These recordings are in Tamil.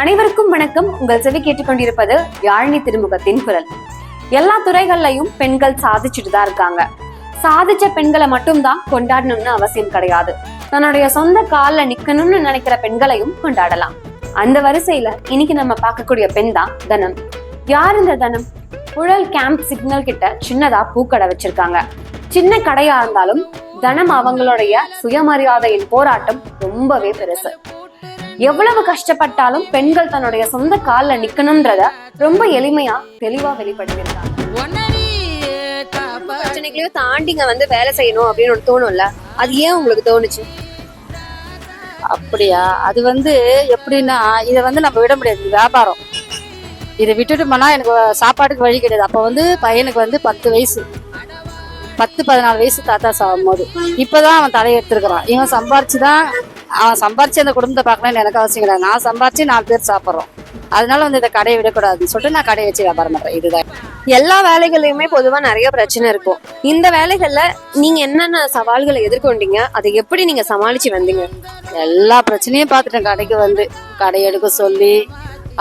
அனைவருக்கும் வணக்கம். உங்கள் செவி கேட்டுக்கொண்டிருப்பது யாழினி திருமுகத்தின் குரல். எல்லா துறைகள்லயும் பெண்கள் சாதிச்சுட்டு தான் இருக்காங்க. சாதிச்ச பெண்களை மட்டும்தான் கொண்டாடணும்னு அவசியம் கிடையாது. தன்னுடைய சொந்த கால்ல நிக்கணும்னு நினைக்கிற பெண்களையும் கொண்டாடலாம். அந்த வரிசையில இன்னைக்கு நம்ம பார்க்கக்கூடிய பெண் தான் தனம். யார் இந்த தனம்? புழல் கேம்ப் சிக்னல் கிட்ட சின்னதா பூக்கடை வச்சிருக்காங்க. சின்ன கடையா இருந்தாலும் தனம் அவங்களுடைய சுயமரியாதையின் போராட்டம் ரொம்பவே பெருசு. எவ்வளவு கஷ்டப்பட்டாலும் பெண்கள் தன்னுடைய சொந்த கால்ல நிக்கணும்ன்றத ரொம்ப எளிமையா தெளிவா வெளிப்படுத்திருக்காங்க பிரச்சனைகளையும் தாண்டிங்க வந்து வேலை செய்யணும் அப்படின்னு ஒன்று தோணும்ல? அது ஏன் உங்களுக்கு தோணுச்சு? அப்படியா? அது வந்து எப்படின்னா இதை வந்து நம்ம விட முடியாது. வியாபாரம். இதை விட்டுட்டு போனா எனக்கு சாப்பாட்டுக்கு வழி கிடையாது. அப்போ வந்து பையனுக்கு வந்து பத்து வயசு. பத்து பதினாலு வயசு தாத்தா சாகும் போது இப்போதான் அவன் தலையெடுத்திருக்கிறான். இவன் சம்பாரிச்சு தான் அவன் சம்பாரிச்சு அந்த குடும்பத்தை பார்க்கணும்னு எனக்கு அவசியம் கிடையாது. நான் சம்பாரிச்சு நாலு பேர் சாப்பிட்றோம். அதனால வந்து இந்த கடையை விடக்கூடாதுன்னு சொல்லிட்டு நான் கடையை வச்சு வியாபாரம் பண்றேன். இதுதான். எல்லா வேலைகள்லயுமே பொதுவா நிறைய பிரச்சனை இருக்கும். இந்த வேலைகள்ல நீங்க என்னென்ன சவால்களை எதிர்கொண்டீங்க? அதை எப்படி நீங்க சமாளிச்சு வந்தீங்க? எல்லா பிரச்சனையும் பார்த்துட்டேன். கடைக்கு வந்து கடை எடுக்க சொல்லி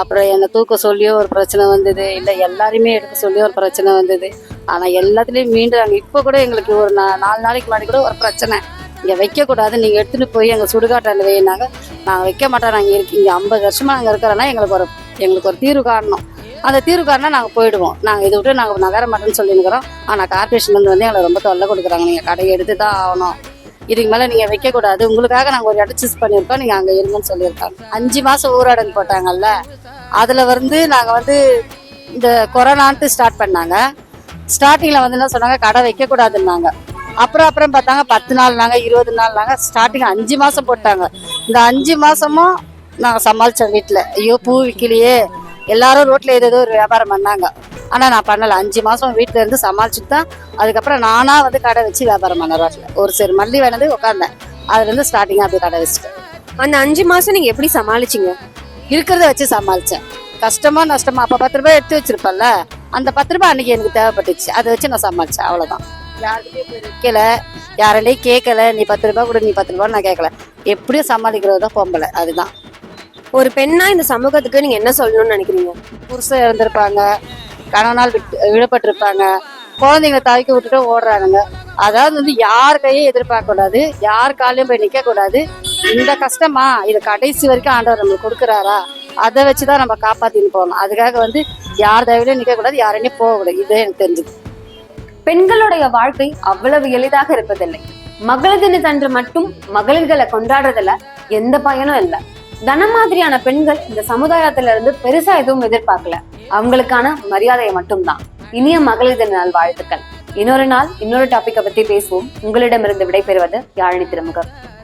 அப்புறம் என்னை தூக்க சொல்லியோ ஒரு பிரச்சனை வந்தது இல்லை எல்லாரையுமே எடுக்க சொல்லியோ ஒரு பிரச்சனை வந்தது. ஆனால் எல்லாத்துலேயும் மீண்டும் நாங்கள் இப்போ கூட எங்களுக்கு ஒரு நாலு நாளைக்கு முன்னாடி கூட ஒரு பிரச்சனை. இங்கே வைக்கக்கூடாது. நீங்கள் எடுத்துகிட்டு போய் எங்கள் சுடுகாட்டில் வைனாங்க நாங்கள் வைக்க மாட்டோம். நாங்கள் இருக்கு இங்கே ஐம்பது வருஷமாக நாங்கள் இருக்கிறோன்னா எங்களுக்கு ஒரு எங்களுக்கு ஒரு தீர்வு காரணம். அந்த தீர்வு காரணம் நாங்கள் போயிடுவோம். நாங்கள் இதை விட்டு நாங்கள் நகர மாட்டோம்னு சொல்லியிருக்கிறோம். ஆனால் கார்பரேஷன்லேருந்து வந்து எங்களை ரொம்ப தொல்லை கொடுக்குறாங்க. நீங்கள் கடையை எடுத்து தான் ஆகணும். இதுக்கு மேலே நீங்கள் வைக்கக்கூடாது. உங்களுக்காக நாங்கள் ஒரு இடம் சூஸ் பண்ணியிருக்கோம். நீங்கள் அங்கே இருங்கன்னு சொல்லியிருக்காங்க. அஞ்சு மாதம் ஊரடங்கு போட்டாங்கல்ல? அதில் வந்து நாங்கள் வந்து இந்த கொரோனான்ட்டு ஸ்டார்ட் பண்ணாங்க. ஸ்டார்டிங்கில் வந்து என்ன சொன்னாங்க? கடை வைக்கக்கூடாதுன்னாங்க. அப்புறம் அப்புறம் பார்த்தாங்க பத்து நாள்னாங்க இருபது நாள்னாங்க ஸ்டார்டிங் அஞ்சு மாதம் போட்டாங்க. இந்த அஞ்சு மாதமும் நாங்கள் சமாளித்தோம் வீட்டில் ஐயோ பூ விற்கலையே எல்லாரும் ரோட்டில் ஏதோ ஒரு வியாபாரம் பண்ணாங்க. ஆனால் நான் பண்ணலை. அஞ்சு மாதம் வீட்டில் இருந்து சமாளிச்சுட்டு தான் அதுக்கப்புறம் நானாக வந்து கடை வச்சு வியாபாரம் பண்ண ரோட்டில் ஒரு சரி மல்லி வேணது உட்காந்தேன் அதுலேருந்து ஸ்டார்டிங்காக அப்படியே கடை வச்சுட்டேன். அந்த அஞ்சு மாசம் நீங்க எப்படி சமாளிச்சீங்க? இருக்கிறத வச்சு சமாளித்தேன் கஷ்டமா நஷ்டமா அப்போ பத்து ரூபாய் எடுத்து வச்சிருப்பேன்ல அந்த பத்து ரூபாய் அன்னைக்கு எனக்கு தேவைப்பட்டுச்சு. அதை வச்சு நான் சமாளித்தேன் அவ்வளோதான் யார்கிட்டயும் போய் விற்கல யாரையும் கேட்கல நீ பத்து ரூபாய் கொடு நீ பத்து ரூபாய் நான் கேட்கல எப்படியும் சமாளிக்கிறது தான் பொம்பளை. அதுதான். ஒரு பெண்ணா இந்த சமூகத்துக்கு நீங்க என்ன சொல்லணும்னு நினைக்கிறீங்க? புருஷன் இறந்திருப்பாங்க. கணவனால் விட்டு விடப்பட்டிருப்பாங்க. குழந்தைங்களை தவிக்க விட்டுட்டு ஓடுறானுங்க. அதாவது வந்து யார் கையும் எதிர்பார்க்க கூடாது. யார் காலையும் போய் நிக்க கூடாது. இந்த கஷ்டமா? இது கடைசி வரைக்கும் ஆண்டவர் நம்மளுக்கு கொடுக்குறாரா? அதை வச்சுதான் நம்ம காப்பாத்தின்னு போகணும். அதுக்காக வந்து யார் தயவுலையும் நிக்க கூடாது யாரையும் போகக்கூடாது இதே எனக்கு தெரிஞ்சது. பெண்களுடைய வாழ்க்கை அவ்வளவு எளிதாக இருப்பதில்லை. மகளிர் தினத்தன்று மட்டும் மகளிர்களை கொண்டாடுறதுல எந்த பயனும் இல்லை. தன மாதிரியான பெண்கள் இந்த சமுதாயத்துல இருந்து பெருசா எதுவும் எதிர்பார்க்கல. அவங்களுக்கான மரியாதையை மட்டும்தான். இனிய மகளிர் தின நாள் வாழ்த்துக்கள். இன்னொரு நாள் இன்னொரு டாபிக்கை பத்தி பேசுவோம். உங்களிடமிருந்து விடைபெறுவது யாழினி திருமுகம்.